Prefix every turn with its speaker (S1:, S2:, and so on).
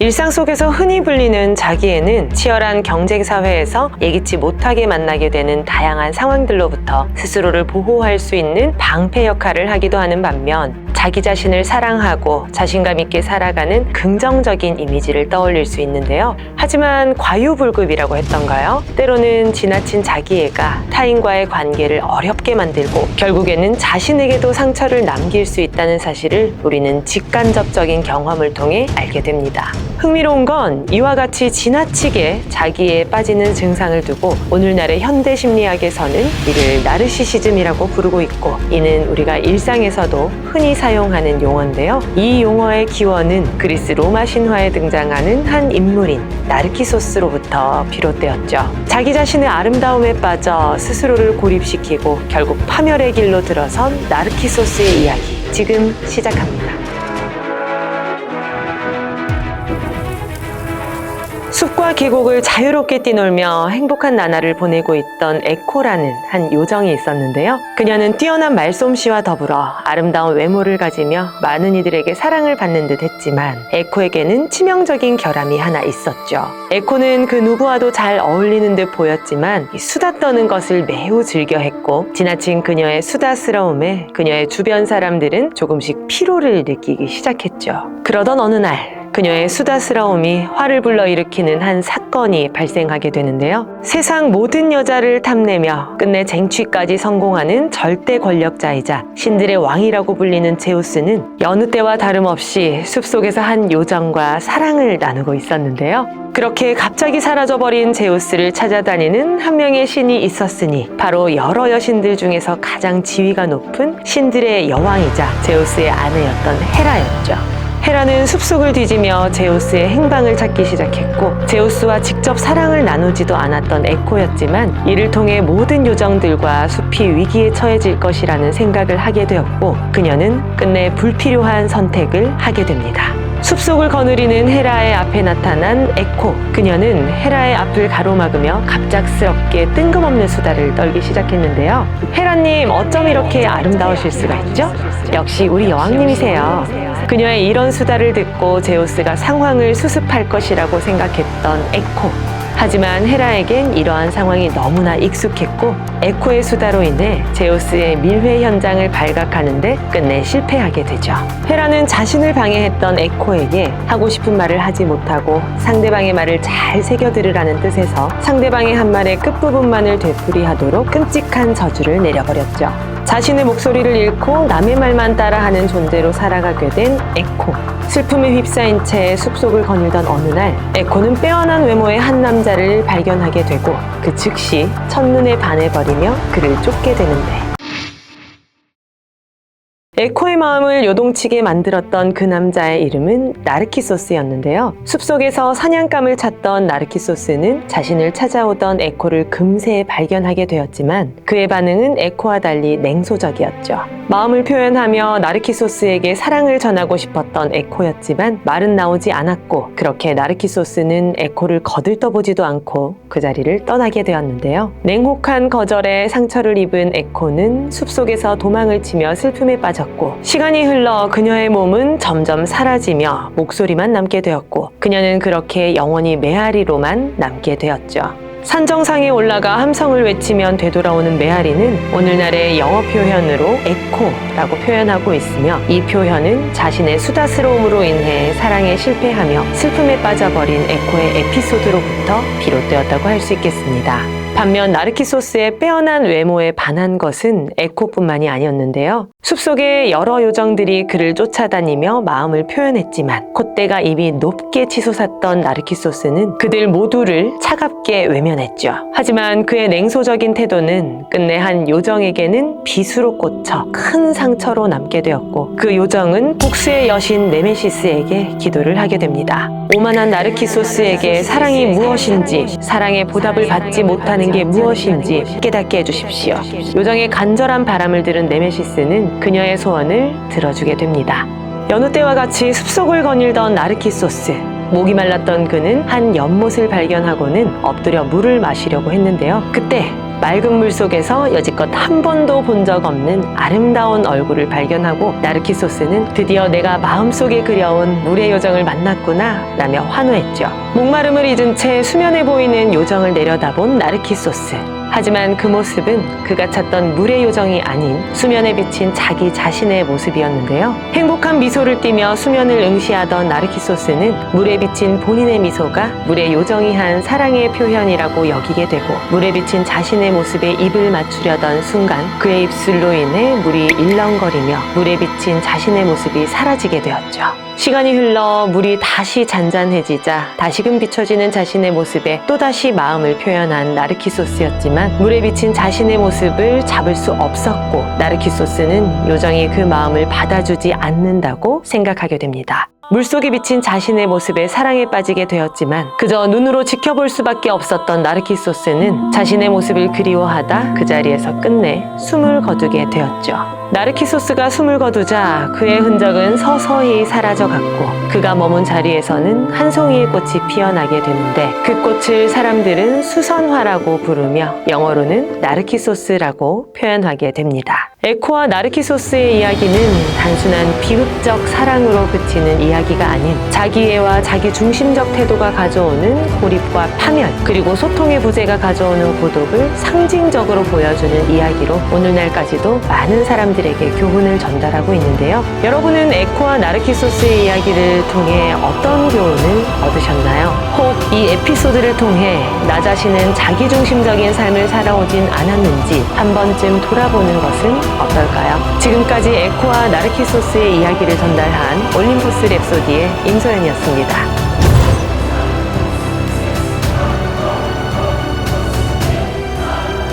S1: 일상 속에서 흔히 불리는 자기애는 치열한 경쟁 사회에서 예기치 못하게 만나게 되는 다양한 상황들로부터 스스로를 보호할 수 있는 방패 역할을 하기도 하는 반면 자기 자신을 사랑하고 자신감 있게 살아가는 긍정적인 이미지를 떠올릴 수 있는데요. 하지만 과유불급이라고 했던가요? 때로는 지나친 자기애가 타인과의 관계를 어렵게 만들고 결국에는 자신에게도 상처를 남길 수 있다는 사실을 우리는 직간접적인 경험을 통해 알게 됩니다. 흥미로운 건 이와 같이 지나치게 자기에 빠지는 증상을 두고 오늘날의 현대 심리학에서는 이를 나르시시즘이라고 부르고 있고 이는 우리가 일상에서도 흔히 사용하는 용어인데요. 이 용어의 기원은 그리스 로마 신화에 등장하는 한 인물인 나르키소스로부터 비롯되었죠. 자기 자신의 아름다움에 빠져 스스로를 고립시키고 결국 파멸의 길로 들어선 나르키소스의 이야기 지금 시작합니다. 숲과 계곡을 자유롭게 뛰놀며 행복한 나날을 보내고 있던 에코라는 한 요정이 있었는데요. 그녀는 뛰어난 말솜씨와 더불어 아름다운 외모를 가지며 많은 이들에게 사랑을 받는 듯 했지만 에코에게는 치명적인 결함이 하나 있었죠. 에코는 그 누구와도 잘 어울리는 듯 보였지만 이 수다 떠는 것을 매우 즐겨했고 지나친 그녀의 수다스러움에 그녀의 주변 사람들은 조금씩 피로를 느끼기 시작했죠. 그러던 어느 날 그녀의 수다스러움이 화를 불러일으키는 한 사건이 발생하게 되는데요. 세상 모든 여자를 탐내며 끝내 쟁취까지 성공하는 절대 권력자이자 신들의 왕이라고 불리는 제우스는 여느 때와 다름없이 숲속에서 한 요정과 사랑을 나누고 있었는데요. 그렇게 갑자기 사라져버린 제우스를 찾아다니는 한 명의 신이 있었으니 바로 여러 여신들 중에서 가장 지위가 높은 신들의 여왕이자 제우스의 아내였던 헤라였죠. 헤라는 숲속을 뒤지며 제우스의 행방을 찾기 시작했고 제우스와 직접 사랑을 나누지도 않았던 에코였지만 이를 통해 모든 요정들과 숲이 위기에 처해질 것이라는 생각을 하게 되었고 그녀는 끝내 불필요한 선택을 하게 됩니다. 숲속을 거느리는 헤라의 앞에 나타난 에코. 그녀는 헤라의 앞을 가로막으며 갑작스럽게 뜬금없는 수다를 떨기 시작했는데요. 헤라님, 어쩜 이렇게 아름다우실 수가 있죠? 역시 우리 여왕님이세요. 그녀의 이런 수다를 듣고 제우스가 상황을 수습할 것이라고 생각했던 에코. 하지만 헤라에겐 이러한 상황이 너무나 익숙했고 에코의 수다로 인해 제우스의 밀회 현장을 발각하는데 끝내 실패하게 되죠. 헤라는 자신을 방해했던 에코에게 하고 싶은 말을 하지 못하고 상대방의 말을 잘 새겨들으라는 뜻에서 상대방의 한 말의 끝부분만을 되풀이하도록 끔찍한 저주를 내려버렸죠. 자신의 목소리를 잃고 남의 말만 따라하는 존재로 살아가게 된 에코. 슬픔에 휩싸인 채 숲속을 거닐던 어느 날, 에코는 빼어난 외모의 한 남자를 발견하게 되고 그 즉시 첫눈에 반해버리며 그를 쫓게 되는데. 에코의 마음을 요동치게 만들었던 그 남자의 이름은 나르키소스였는데요. 숲속에서 사냥감을 찾던 나르키소스는 자신을 찾아오던 에코를 금세 발견하게 되었지만 그의 반응은 에코와 달리 냉소적이었죠. 마음을 표현하며 나르키소스에게 사랑을 전하고 싶었던 에코였지만 말은 나오지 않았고 그렇게 나르키소스는 에코를 거들떠보지도 않고 그 자리를 떠나게 되었는데요. 냉혹한 거절에 상처를 입은 에코는 숲속에서 도망을 치며 슬픔에 빠졌고 시간이 흘러 그녀의 몸은 점점 사라지며 목소리만 남게 되었고 그녀는 그렇게 영원히 메아리로만 남게 되었죠. 산정상에 올라가 함성을 외치면 되돌아오는 메아리는 오늘날의 영어 표현으로 에코라고 표현하고 있으며 이 표현은 자신의 수다스러움으로 인해 사랑에 실패하며 슬픔에 빠져버린 에코의 에피소드로부터 비롯되었다고 할 수 있겠습니다. 반면 나르키소스의 빼어난 외모에 반한 것은 에코뿐만이 아니었는데요. 숲속의 여러 요정들이 그를 쫓아다니며 마음을 표현했지만 콧대가 이미 높게 치솟았던 나르키소스는 그들 모두를 차갑게 외면했죠. 하지만 그의 냉소적인 태도는 끝내 한 요정에게는 비수로 꽂혀 큰 상처로 남게 되었고 그 요정은 복수의 여신 네메시스에게 기도를 하게 됩니다. 오만한 나르키소스에게 사랑이 무엇인지 사랑의 보답을 받지 못하는 게 무엇인지 깨닫게 해주십시오. 요정의 간절한 바람을 들은 네메시스는 그녀의 소원을 들어주게 됩니다. 여느 때와 같이 숲속을 거닐던 나르키소스. 목이 말랐던 그는 한 연못을 발견하고는 엎드려 물을 마시려고 했는데요. 그때 맑은 물 속에서 여지껏 한 번도 본 적 없는 아름다운 얼굴을 발견하고 나르키소스는 드디어 내가 마음속에 그려온 물의 요정을 만났구나 라며 환호했죠. 목마름을 잊은 채 수면에 보이는 요정을 내려다본 나르키소스. 하지만 그 모습은 그가 찾던 물의 요정이 아닌 수면에 비친 자기 자신의 모습이었는데요. 행복한 미소를 띠며 수면을 응시하던 나르키소스는 물에 비친 본인의 미소가 물의 요정이 한 사랑의 표현이라고 여기게 되고 물에 비친 자신의 모습에 입을 맞추려던 순간 그의 입술로 인해 물이 일렁거리며 물에 비친 자신의 모습이 사라지게 되었죠. 시간이 흘러 물이 다시 잔잔해지자 다시금 비춰지는 자신의 모습에 또다시 마음을 표현한 나르키소스였지만 물에 비친 자신의 모습을 잡을 수 없었고 나르키소스는 요정이 그 마음을 받아주지 않는다고 생각하게 됩니다. 물속에 비친 자신의 모습에 사랑에 빠지게 되었지만 그저 눈으로 지켜볼 수밖에 없었던 나르키소스는 자신의 모습을 그리워하다 그 자리에서 끝내 숨을 거두게 되었죠. 나르키소스가 숨을 거두자 그의 흔적은 서서히 사라져갔고 그가 머문 자리에서는 한 송이의 꽃이 피어나게 되는데 그 꽃을 사람들은 수선화라고 부르며 영어로는 나르키소스라고 표현하게 됩니다. 에코와 나르키소스의 이야기는 단순한 비극적 사랑으로 그치는 이야기가 아닌 자기애와 자기 중심적 태도가 가져오는 고립과 파멸 그리고 소통의 부재가 가져오는 고독을 상징적으로 보여주는 이야기로 오늘날까지도 많은 사람들에게 교훈을 전달하고 있는데요. 여러분은 에코와 나르키소스의 이야기를 통해 어떤 교훈을 얻으셨나요? 혹 이 에피소드를 통해 나 자신은 자기중심적인 삶을 살아오진 않았는지 한 번쯤 돌아보는 것은 어떨까요? 지금까지 에코와 나르키소스의 이야기를 전달한 올림포스 랩소디의 임소연이었습니다.